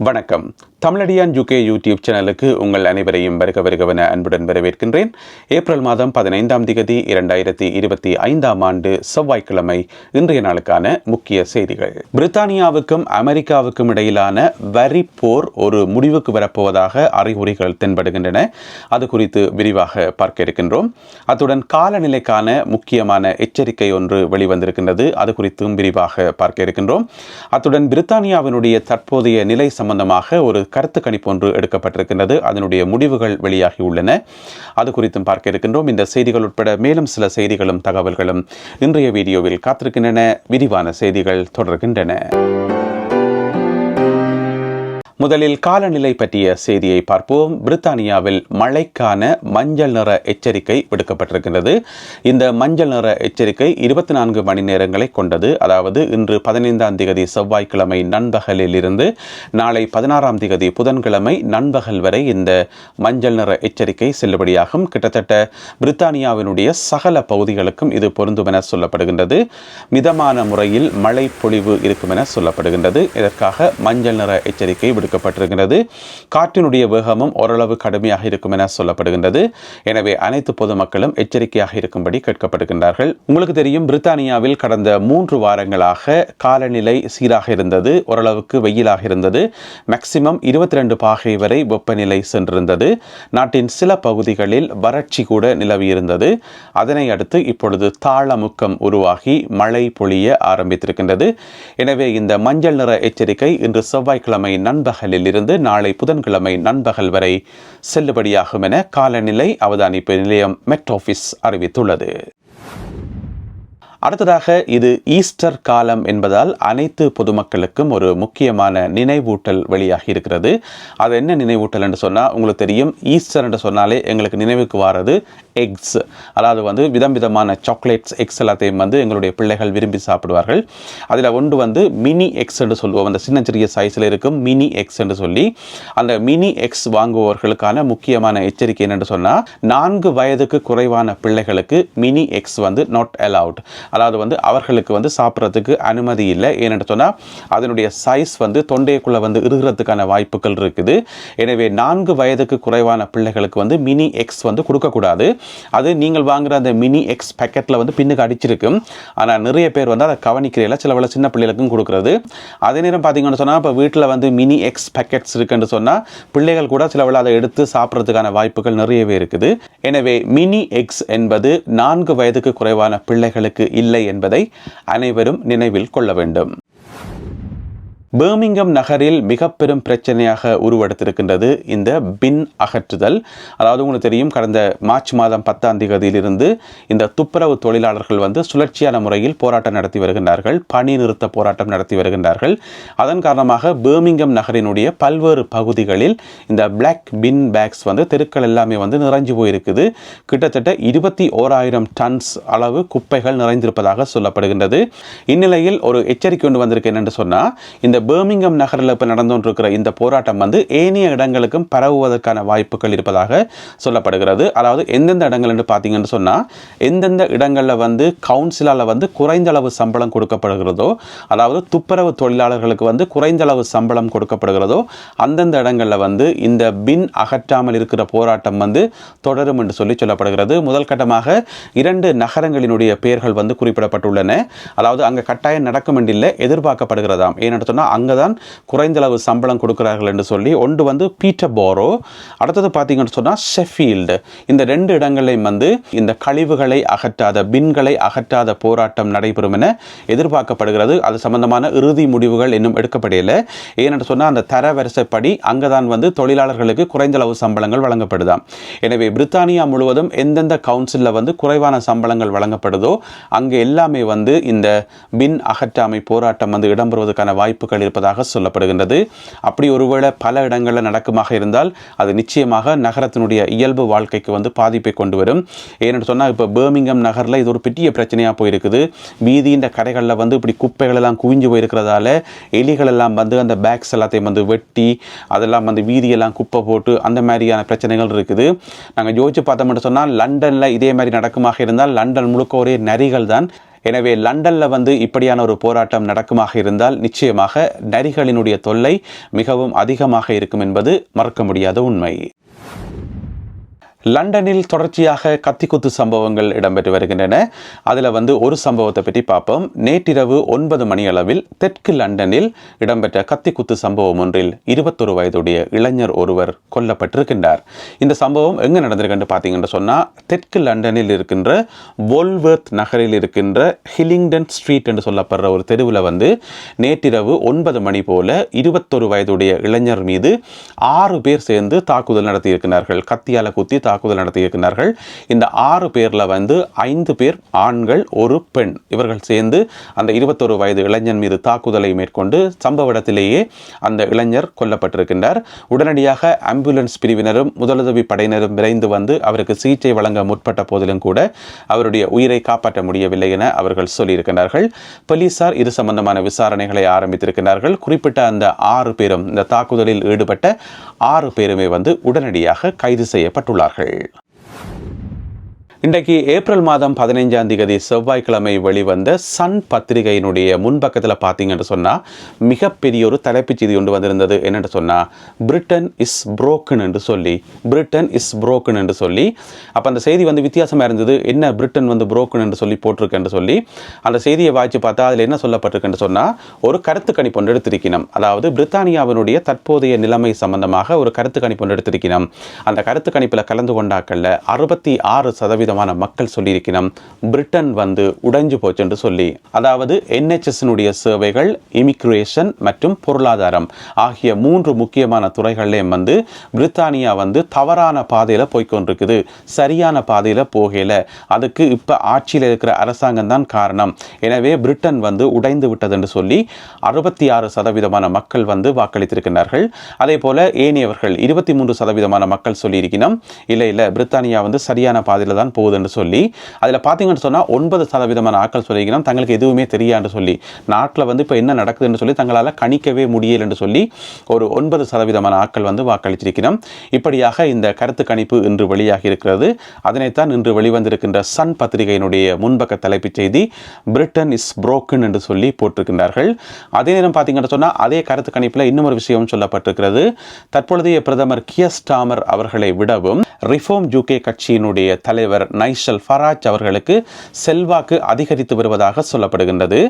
வணக்கம். தமிழடியான் ஜுகே யூடியூப் சேனலுக்கு உங்கள் அனைவரையும் வருக வருகவன அன்புடன் வரவேற்கின்றேன். ஏப்ரல் மாதம் பதினைந்தாம் திகதி இரண்டாயிரத்தி இருபத்தி ஐந்தாம் ஆண்டு செவ்வாய்க்கிழமை இன்றைய நாளுக்கான முக்கிய செய்திகள். பிரித்தானியாவுக்கும் அமெரிக்காவுக்கும் இடையிலான வரி போர் ஒரு முடிவுக்கு வரப்போவதாக அறிகுறிகள் தென்படுகின்றன. அது குறித்து விரிவாக பார்க்க இருக்கின்றோம். அத்துடன் காலநிலைக்கான முக்கியமான எச்சரிக்கை ஒன்று வெளிவந்திருக்கின்றது. அது குறித்தும் விரிவாக பார்க்க இருக்கின்றோம். அத்துடன் பிரித்தானியாவினுடைய தற்போதைய நிலை சம்பந்தமாக ஒரு கருத்து கணிப்பு ஒன்று எடுக்கப்பட்டிருக்கின்றது. அதனுடைய முடிவுகள் வெளியாகி உள்ளன. அது குறித்தும் பார்க்க இருக்கின்றோம். இந்த செய்திகள் உட்பட மேலும் சில செய்திகளும் தகவல்களும் இன்றைய வீடியோவில் காத்திருக்கின்றன. விரிவான செய்திகள் தொடர்கின்றன. முதலில் காலநிலை பற்றிய செய்தியை பார்ப்போம். பிரித்தானியாவில் மழைக்கான மஞ்சள் நிற எச்சரிக்கை விடுக்கப்பட்டிருக்கின்றது. இந்த மஞ்சள் நிற எச்சரிக்கை இருபத்தி நான்கு மணி நேரங்களை கொண்டது. அதாவது இன்று பதினைந்தாம் திகதி செவ்வாய்க்கிழமை நண்பகலில் இருந்து நாளை பதினாறாம் திகதி புதன்கிழமை நண்பகல் வரை இந்த மஞ்சள் நிற எச்சரிக்கை செல்லுபடியாகும். கிட்டத்தட்ட பிரித்தானியாவினுடைய சகல பகுதிகளுக்கும் இது பொருந்தும் என சொல்லப்படுகின்றது. மிதமான முறையில் மழை பொழிவு இருக்கும் என சொல்லப்படுகின்றது. இதற்காக மஞ்சள் நிற எச்சரிக்கை விடு விடுக்கப்பட்டிருக்கிறது காற்றினுடைய வேகமும் ஓரளவு கடுமையாக இருக்கும் என சொல்லப்படுகின்றது. எனவே அனைத்து பொதுமக்களும் எச்சரிக்கையாக இருக்கும்படி கேட்கப்படுகின்றார்கள். உங்களுக்கு தெரியும் பிரித்தானியாவில் கடந்த மூன்று வாரங்களாக காலநிலை சீராக இருந்தது ஓரளவுக்கு வெயிலாக இருந்தது. மேக்சிமம் இருபத்தி ரெண்டு பாகை வரை வெப்பநிலை சென்றிருந்தது. நாட்டின் சில பகுதிகளில் வறட்சி கூட நிலவியிருந்தது. அதனை அடுத்து இப்பொழுது தாளமுக்கம் உருவாகி மழை பொழிய ஆரம்பித்திருக்கின்றது. எனவே இந்த மஞ்சள் நிற எச்சரிக்கை இன்று செவ்வாய்க்கிழமை நண்பகல் இருந்து நாளை புதன்கிழமை நண்பகல் வரை செல்லுபடியாகும் என காலநிலை அவதானிப்பு நிலையம் மெட் ஆஃபீஸ் அறிவித்துள்ளது. அடுத்ததாக இது ஈஸ்டர் காலம் என்பதால் அனைத்து பொதுமக்களுக்கும் ஒரு முக்கியமான நினைவூட்டல் வெளியாகி இருக்கிறது. அது என்ன நினைவூட்டல் என்று சொன்னால் உங்களுக்கு தெரியும் ஈஸ்டர் என்று சொன்னாலே எங்களுக்கு நினைவுக்கு வாரது எக்ஸ் அதாவது வந்து விதம் விதமான சாக்லேட்ஸ் எக்ஸ் எல்லாத்தையும் வந்து எங்களுடைய பிள்ளைகள் விரும்பி சாப்பிடுவார்கள். அதில் ஒன்று வந்து மினி எக்ஸ் என்று சொல்லுவோம் அந்த சின்ன சிறிய சைஸில் இருக்கும் மினி எக்ஸ் என்று சொல்லி. அந்த மினி எக்ஸ் வாங்குபவர்களுக்கான முக்கியமான எச்சரிக்கை என்னென்று சொன்னால் நான்கு வயதுக்கு குறைவான பிள்ளைகளுக்கு மினி எக்ஸ் வந்து நாட் அலவுட் அதாவது வந்து அவர்களுக்கு வந்து சாப்பிட்றதுக்கு அனுமதி இல்லை. ஏனென்று சொன்னால் அதனுடைய சைஸ் வந்து தொண்டைக்குள்ளே வந்து இருகிறதுக்கான வாய்ப்புகள் இருக்குது. எனவே நான்கு வயதுக்கு குறைவான பிள்ளைகளுக்கு வந்து மினி எக்ஸ் வந்து கொடுக்கக்கூடாது. அது நீங்கள் வாங்குற அந்த மினி எக்ஸ் பேக்கெட்டில் வந்து பின்னுக்கு அடிச்சிருக்கும் ஆனால் நிறைய பேர் வந்து அதை கவனிக்கிறீங்களா சில வேலை சின்ன பிள்ளைகளுக்கும் கொடுக்குறது. அதே நேரம் பார்த்தீங்கன்னு சொன்னால் இப்போ வீட்டில் வந்து மினி எக்ஸ் பேக்கெட்ஸ் இருக்குன்னு சொன்னால் பிள்ளைகள் கூட சில வேலை அதை எடுத்து சாப்பிட்றதுக்கான வாய்ப்புகள் நிறையவே இருக்குது. எனவே மினி எக்ஸ் என்பது நான்கு வயதுக்கு குறைவான பிள்ளைகளுக்கு இல்லை என்பதை அனைவரும் நினைவில் கொள்ள வேண்டும். பேர்மிங்கம் நகரில் மிக பெரும் பிரச்சனையாக உருவெடுத்திருக்கின்றது இந்த பின் அகற்றுதல். அதாவது உங்களுக்கு தெரியும் கடந்த மார்ச் மாதம் பத்தாம் தேதியிலிருந்து இந்த துப்புரவு தொழிலாளர்கள் வந்து சுழற்சியான முறையில் போராட்டம் நடத்தி வருகின்றார்கள் பணி நிறுத்த போராட்டம் நடத்தி வருகின்றார்கள். அதன் காரணமாக பேர்மிங்கம் நகரினுடைய பல்வேறு பகுதிகளில் இந்த பிளாக் பின் பேக்ஸ் வந்து தெருக்கள் எல்லாமே வந்து நிறைஞ்சு போயிருக்குது. கிட்டத்தட்ட இருபத்தி ஓராயிரம் டன்ஸ் அளவு குப்பைகள் நிறைந்திருப்பதாக சொல்லப்படுகின்றது. இந்நிலையில் ஒரு எச்சரிக்கை ஒன்று வந்திருக்கு என்னென்று சொன்னால் இந்த பேர்மிங்கம் நகரில் இப்போ நடந்துகிட்டு இருக்கிற இந்த போராட்டம் வந்து ஏனைய இடங்களுக்கும் பரவுவதற்கான வாய்ப்புகள் இருப்பதாக சொல்லப்படுகிறது. அதாவது எந்தெந்த இடங்கள் என்று பார்த்தீங்கன்னு சொன்னால் எந்தெந்த இடங்களில் வந்து கவுன்சிலால் வந்து குறைந்த அளவு சம்பளம் கொடுக்கப்படுகிறதோ அதாவது துப்புரவு தொழிலாளர்களுக்கு வந்து குறைந்த அளவு சம்பளம் கொடுக்கப்படுகிறதோ அந்தந்த இடங்களில் வந்து இந்த பின் அகற்றாமல் இருக்கிற போராட்டம் வந்து தொடரும் என்று சொல்லி சொல்லப்படுகிறது. முதல் கட்டமாக இரண்டு நகரங்களினுடைய பெயர்கள் வந்து குறிப்பிடப்பட்டுள்ளன. அதாவது அங்கே கட்டாயம் நடக்கும் என்றில்லை எதிர்பார்க்கப்படுகிறதாம். ஏன்னு சொன்னால் அங்கே தான் குறைந்தளவு சம்பளம் கொடுக்குறார்கள் என்று சொல்லி ஒன்று வந்து பீட்டர் போரோ அடுத்தது பார்த்தீங்கன்னு சொன்னால் ஷெஃபீல்டு. இந்த ரெண்டு இடங்களையும் வந்து இந்த கழிவுகளை அகற்றாத பின்களை அகற்றாத போராட்டம் நடைபெறும் என எதிர்பார்க்கப்படுகிறது. அது சம்பந்தமான இறுதி முடிவுகள் இன்னும் எடுக்கப்படையில ஏனென்று சொன்னால் அந்த தரவரிசைப்படி அங்கே தான் வந்து தொழிலாளர்களுக்கு குறைந்தளவு சம்பளங்கள் வழங்கப்படுதாம். எனவே பிரித்தானியா முழுவதும் எந்தெந்த கவுன்சிலில் வந்து குறைவான சம்பளங்கள் வழங்கப்படுதோ அங்கே எல்லாமே வந்து இந்த பின் அகற்றாமை போராட்டம் வந்து இடம்பெறுவதற்கான வாய்ப்புகள் இருப்பதாக சொல்லப்படுகின்றது. அப்படி ஒருவேளை பல இடங்களில் நடக்குமாக இருந்தால் அது நிச்சயமாக நகரத்தினுடைய இயல்பு வாழ்க்கைக்கு வந்து பாதிப்பை கொண்டு வரும். ஏன்னு சொன்னால் இப்போ பேர்மிங்கம் நகரில் இது ஒரு பெரிய பிரச்சனையாக போயிருக்குது. வீதியின் கடைகளில் வந்து இப்படி குப்பைகள் எல்லாம் குவிஞ்சு போயிருக்கிறதால எலிகள் எல்லாம் வந்து அந்த பேக்ஸ் எல்லாத்தையும் வந்து வெட்டி அதெல்லாம் வந்து வீதியெல்லாம் குப்பை போட்டு அந்த மாதிரியான பிரச்சனைகள் இருக்குது. நாங்கள் யோசிச்சு பார்த்தோம்னு சொன்னால் லண்டனில் இதே மாதிரி நடக்குமாக இருந்தால் லண்டன் முழுக்க ஒரே நரிகள் தான் எனவே லண்டனில் வந்து இப்படியான ஒரு போராட்டம் நடக்குமாக இருந்தால் நிச்சயமாக நரிகளினுடைய தொல்லை மிகவும் அதிகமாக இருக்கும் என்பது மறக்க முடியாத உண்மை. லண்டனில் தொடர்ச்சியாக கத்திக்குத்து சம்பவங்கள் இடம்பெற்று வருகின்றன. அதில் வந்து ஒரு சம்பவத்தை பற்றி பார்ப்போம். நேற்றிரவு ஒன்பது மணி அளவில் தெற்கு லண்டனில் இடம்பெற்ற கத்திக்குத்து சம்பவம் ஒன்றில் இருபத்தொரு வயதுடைய இளைஞர் ஒருவர் கொல்லப்பட்டிருக்கின்றார். இந்த சம்பவம் எங்கே நடந்திருக்குன்னு பார்த்தீங்கன்னு சொன்னால் தெற்கு லண்டனில் இருக்கின்ற வோல்வர்த் நகரில் இருக்கின்ற ஹிலிங்டன் ஸ்ட்ரீட் என்று சொல்லப்படுற ஒரு தெருவில் வந்து நேற்றிரவு ஒன்பது மணி போல இருபத்தொரு வயதுடைய இளைஞர் மீது ஆறு பேர் சேர்ந்து தாக்குதல் நடத்தியிருக்கிறார்கள். கத்தியால குத்தி தாக்குதல் நடத்தியிருக்கிறார்கள் இந்த ஆறு பேரில் வந்து ஐந்து பேர் ஆண்கள் ஒரு பெண். இவர்கள் சேர்ந்து அந்த இருபத்தொரு வயது இளைஞன் மீது தாக்குதலை மேற்கொண்டு சம்பவ இடத்திலேயே அந்த இளைஞர் கொல்லப்பட்டிருக்கின்றார். உடனடியாக ஆம்புலன்ஸ் பிரிவினரும் முதலுதவி படையினரும் விரைந்து வந்து அவருக்கு சிகிச்சை வழங்க முற்பட்ட போதிலும் கூட அவருடைய உயிரை காப்பாற்ற முடியவில்லை என அவர்கள் சொல்லியிருக்கிறார்கள் போலீசார் இது சம்பந்தமான விசாரணைகளை ஆரம்பித்திருக்கிறார்கள் குறிப்பிட்ட அந்த ஆறு பேரும் இந்த தாக்குதலில் ஈடுபட்ட ஆறு பேருமே வந்து உடனடியாக கைது செய்யப்பட்டுள்ளார்கள். right. இன்றைக்கு ஏப்ரல் மாதம் பதினைஞ்சாம் தேதி செவ்வாய்க்கிழமை வெளிவந்த சன் பத்திரிகையினுடைய முன்பக்கத்தில் பார்த்தீங்கன்னு சொன்னால் மிகப்பெரிய ஒரு தலைப்புச் செய்தி கொண்டு வந்திருந்தது. என்னென்னு சொன்னால் பிரிட்டன் இஸ் புரோக்கன் என்று சொல்லி பிரிட்டன் இஸ் புரோக்கன் என்று சொல்லி. அப்போ அந்த செய்தி வந்து வித்தியாசமாக இருந்தது. என்ன பிரிட்டன் வந்து புரோக்கன் என்று சொல்லி போட்டிருக்கேன்னு சொல்லி அந்த செய்தியை வாய்ச்சி பார்த்தா அதில் என்ன சொல்லப்பட்டிருக்குன்னு சொன்னால் ஒரு கருத்து கணிப்பு ஒன்று எடுத்திருக்கணும். அதாவது பிரித்தானியாவினுடைய தற்போதைய நிலைமை சம்பந்தமாக ஒரு கருத்து கணிப்பு ஒன்று எடுத்திருக்கணும். அந்த கருத்து கணிப்பில் கலந்து கொண்டாக்கல்ல அறுபத்தி ஆறு சதவீதம் விதமான மக்கள் சொல்லியிருக்கணும் பிரிட்டன் வந்து உடைஞ்சு போச்சுன்னு சொல்லி அதாவது என்ஹெச்எஸ்னுடைய சேவைகள் இமிக்ரேஷன் மற்றும் பொருளாதாரம் ஆகிய மூன்று முக்கியமான துறைகள்லேயும் வந்து பிரித்தானியா வந்து தவறான பாதையில் போய்க்கொண்டிருக்குது. சரியான பாதையில் போகல. அதுக்கு இப்போ ஆட்சியில் இருக்கிற அரசாங்கம் தான் காரணம். எனவே பிரிட்டன் வந்து உடைந்து விட்டது என்று சொல்லி அறுபத்தி ஆறு சதவீதமான மக்கள் வந்து வாக்களித்திருக்கிறார்கள் அதே போல ஏனையவர்கள் இருபத்தி மூன்று சதவீதமான மக்கள் சொல்லியிருக்கணும் இல்லை இல்லை பிரித்தானியா வந்து சரியான பாதையில் தான் போகுதுன்னு சொல்லி அதில் பார்த்தீங்கன்னு சொன்னால் ஒன்பது சதவீதமான ஆட்கள் சொல்லிக்கிறோம் தங்களுக்கு எதுவுமே தெரியாது சொல்லி நாட்டில் வந்து இப்போ என்ன நடக்குதுன்னு சொல்லி தங்களால் கணிக்கவே முடியலன்னு சொல்லி ஒரு ஒன்பது சதவீதமான ஆட்கள் வந்து வாக்களிச்சிருக்கிறோம். இப்படியாக இந்த கருத்து கணிப்பு இன்று வெளியாகி இருக்கிறது. அதனைத்தான் இன்று வெளிவந்திருக்கின்ற சன் பத்திரிகையினுடைய முன்பக்க தலைப்புச் செய்தி பிரிட்டன் இஸ் புரோக்கன் என்று சொல்லி போட்டிருக்கின்றார்கள். அதே நேரம் பார்த்தீங்கன்னு சொன்னால் அதே கருத்து கணிப்பில் இன்னும் ஒரு விஷயம் சொல்லப்பட்டிருக்கிறது. தற்பொழுதைய பிரதமர் கியஸ்டாமர் அவர்களை விடவும் ரிஃபோம் ஜூகே கட்சியினுடைய தலைவர் நைஷல் ஃபராஜ் அவர்களுக்கு செல்வாக்கு அதிகரித்து வருவதாக சொல்லப்படுகின்றது.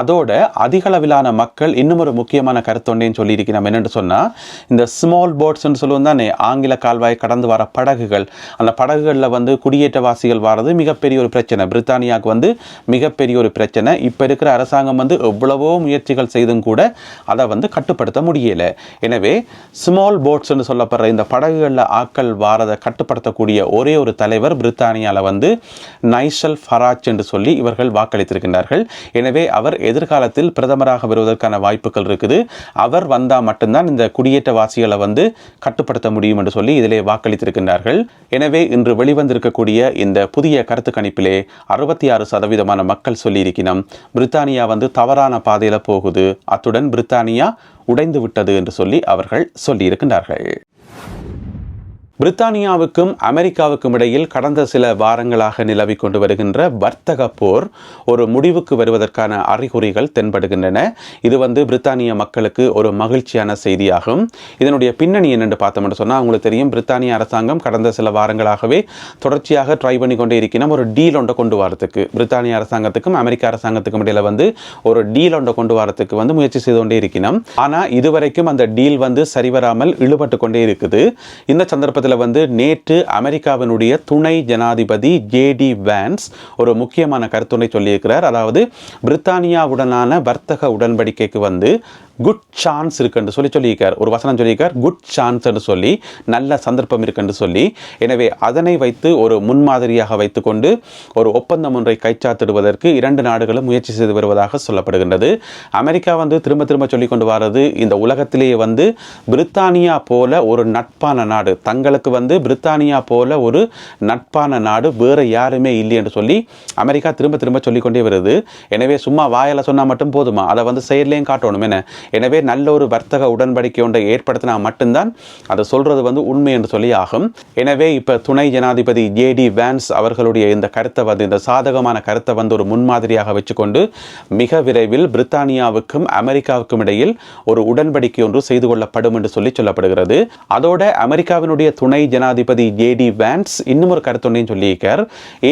அதோட அதிகளவிலான மக்கள் இன்னும் ஒரு முக்கியமான கருத்தொண்டையும் சொல்லியிருக்கிறோம் என்னென்று சொன்னால் இந்த ஸ்மால் போட்ஸ்ன்னு சொல்லுவோம் தானே ஆங்கில கால்வாய் கடந்து வர படகுகள். அந்த படகுகளில் வந்து குடியேற்றவாசிகள் வர்றது மிகப்பெரிய ஒரு பிரச்சனை. பிரித்தானியாவுக்கு வந்து மிகப்பெரிய ஒரு பிரச்சனை. இப்போ இருக்கிற அரசாங்கம் வந்து எவ்வளவோ முயற்சிகள் செய்தும் கூட அதை வந்து கட்டுப்படுத்த முடியலை. எனவே ஸ்மால் போட்ஸ்ன்னு சொல்லப்படுற இந்த படகுகளில் ஆக்கள் வாரதை கட்டுப்படுத்தக்கூடிய ஒரே ஒரு தலைவர் பிரித்தானியா பிரித்தானியாவில் வந்து நைஷல் ஃபராஜ் என்று சொல்லி இவர்கள் வாக்களித்திருக்கின்றார்கள். எனவே அவர் எதிர்காலத்தில் பிரதமராக வருவதற்கான வாய்ப்புகள் இருக்குது. அவர் வந்தால் மட்டும்தான் இந்த குடியேற்றவாசிகளை வந்து கட்டுப்படுத்த முடியும் என்று சொல்லி இதிலே வாக்களித்திருக்கின்றார்கள். எனவே இன்று வெளிவந்திருக்கக்கூடிய இந்த புதிய கருத்து கணிப்பிலே அறுபத்தி ஆறு சதவீதமான மக்கள் சொல்லியிருக்கணும் பிரித்தானியா வந்து தவறான பாதையில் போகுது. அத்துடன் பிரித்தானியா உடைந்து விட்டது என்று சொல்லி அவர்கள் சொல்லியிருக்கின்றார்கள். பிரித்தானியாவுக்கும் அமெரிக்காவுக்கும் இடையில் கடந்த சில வாரங்களாக நிலவி கொண்டு வருகின்ற வர்த்தக போர் ஒரு முடிவுக்கு வருவதற்கான அறிகுறிகள் தென்படுகின்றன. இது வந்து பிரித்தானிய மக்களுக்கு ஒரு மகிழ்ச்சியான செய்தியாகும். இதனுடைய பின்னணி என்னென்று பார்த்தோம்னு சொன்னால் உங்களுக்கு தெரியும் பிரித்தானிய அரசாங்கம் கடந்த சில வாரங்களாகவே தொடர்ச்சியாக ட்ரை பண்ணி கொண்டே இருக்கணும் ஒரு டீல் ஒன்றை கொண்டு வரத்துக்கு. பிரித்தானிய அரசாங்கத்துக்கும் அமெரிக்க அரசாங்கத்துக்கும் இடையில வந்து ஒரு டீல் ஒன்றை கொண்டு வரத்துக்கு வந்து முயற்சி செய்து கொண்டே இருக்கணும் ஆனால் இதுவரைக்கும் அந்த டீல் வந்து சரிவராமல் இழுபட்டு கொண்டே இருக்குது. இந்த சந்தர்ப்பத்தில் வந்து நேற்று அமெரிக்காவினுடைய துணை ஜனாதிபதி ஜேடி வேன்ஸ் ஒரு முக்கியமான கருத்துனை சொல்லியிருக்கிறார். அதாவது பிரித்தானியாவுடனான வர்த்தக உடன்படிக்கைக்கு வந்து குட் சான்ஸ் இருக்குன்னு சொல்லி சொல்லியிருக்கார். ஒரு வசனம் சொல்லியிருக்கார். குட் சான்ஸ்ன்னு சொல்லி நல்ல சந்தர்ப்பம் இருக்குன்னு சொல்லி. எனவே அதனை வைத்து ஒரு முன்மாதிரியாக வைத்துக்கொண்டு ஒரு ஒப்பந்தம் ஒன்றை கைச்சாத்திடுவதற்கு இரண்டு நாடுகளும் முயற்சி செய்து வருவதாக சொல்லப்படுகின்றது. அமெரிக்கா வந்து திரும்ப திரும்ப சொல்லி கொண்டு வர்றது இந்த உலகத்திலேயே வந்து பிரித்தானியா போல ஒரு நட்பான நாடு. தங்களுக்கு வந்து பிரித்தானியா போல ஒரு நட்பான நாடு வேறு யாருமே இல்லை என்று சொல்லி அமெரிக்கா திரும்ப திரும்ப சொல்லிக்கொண்டே வருது. எனவே சும்மா வாயில் சொன்னால் மட்டும் போதுமா? அதை வந்து செயல்லையும் காட்டணும். என்ன? எனவே நல்ல ஒரு வர்த்தக உடன்படிக்கை ஒன்றை ஏற்படுத்தினா மட்டும்தான் அதை சொல்றது வந்து உண்மை என்று சொல்லி ஆகும். எனவே இப்போ துணை ஜனாதிபதி ஜேடி வேன்ஸ் அவர்களுடைய இந்த கருத்தை வந்து இந்த சாதகமான கருத்தை வந்து ஒரு முன்மாதிரியாக வச்சுக்கொண்டு மிக விரைவில் பிரித்தானியாவுக்கும் அமெரிக்காவுக்கும் இடையில் ஒரு உடன்படிக்கை ஒன்று செய்து கொள்ளப்படும் என்று சொல்லி சொல்லப்படுகிறது. அதோட அமெரிக்காவினுடைய துணை ஜனாதிபதி ஜேடி வேன்ஸ் இன்னும் ஒரு கருத்தொன்னையும் சொல்லியிருக்கார்.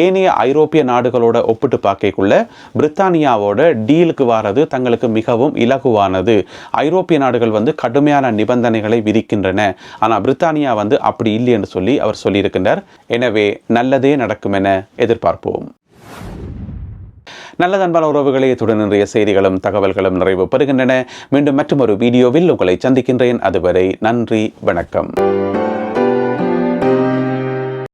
ஏனைய ஐரோப்பிய நாடுகளோட ஒப்பிட்டு பார்க்கக்குள்ள பிரித்தானியாவோட டீலுக்கு வாரது தங்களுக்கு மிகவும் இலகுவானது. ஐரோப்பிய நாடுகள் வந்து கடுமையான நிபந்தனைகளை விதிக்கின்றன. ஆனால் பிரித்தானியா வந்து அப்படி இல்லை என்று சொல்லி அவர் சொல்லியிருக்கின்றார். எனவே நல்லதே நடக்கும் என எதிர்பார்ப்போம். நல்ல அன்பான உறவுகளே இத்துடன் இன்றைய செய்திகளும் தகவல்களும் நிறைவு பெறுகின்றன. மீண்டும் மற்றும் ஒரு வீடியோவில் உங்களை சந்திக்கின்றேன். அதுவரை நன்றி வணக்கம்.